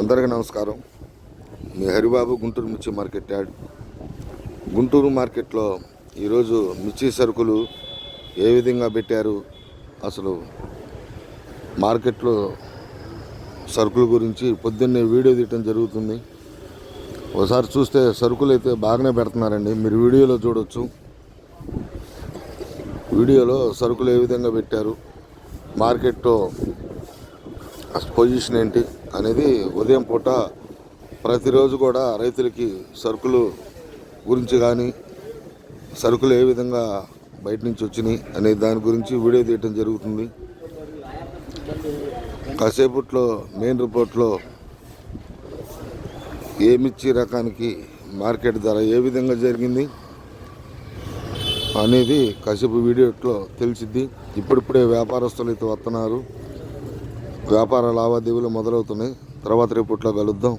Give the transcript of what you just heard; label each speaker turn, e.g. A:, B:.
A: అందరికీ నమస్కారం. మీ హరిబాబు గుంటూరు మిర్చి మార్కెట్ యాడ్. గుంటూరు మార్కెట్లో ఈరోజు మిర్చి సరుకులు ఏ విధంగా పెట్టారు? అసలు మార్కెట్లో సరుకుల గురించి పొద్దున్నే వీడియో తీయటం జరుగుతుంది. ఒకసారి చూస్తే సరుకులు అయితే బాగానే పెడుతున్నారండి. మీరు వీడియోలో చూడవచ్చు వీడియోలో సరుకులు ఏ విధంగా పెట్టారు? మార్కెట్లో పొజిషన్ ఏంటి అనేది ఉదయం పూట ప్రతిరోజు కూడా రైతులకి సరుకులు గురించి కానీ సరుకులు ఏ విధంగా బయట నుంచి వచ్చినాయి అనే దాని గురించి వీడియో తీయటం జరుగుతుంది. కాసేపట్లో మెయిన్ రిపోర్ట్లో ఏ మిర్చి రకానికి మార్కెట్ ధర ఏ విధంగా జరిగింది అనేది కాసేపు వీడియోలో తెలిసిద్ది. ఇప్పుడిప్పుడే వ్యాపారస్తులు అయితే వస్తున్నారు. వ్యాపార లావాదేవీలు మొదలవుతున్నాయి. తర్వాత రిపోర్ట్లో కలుద్దాం.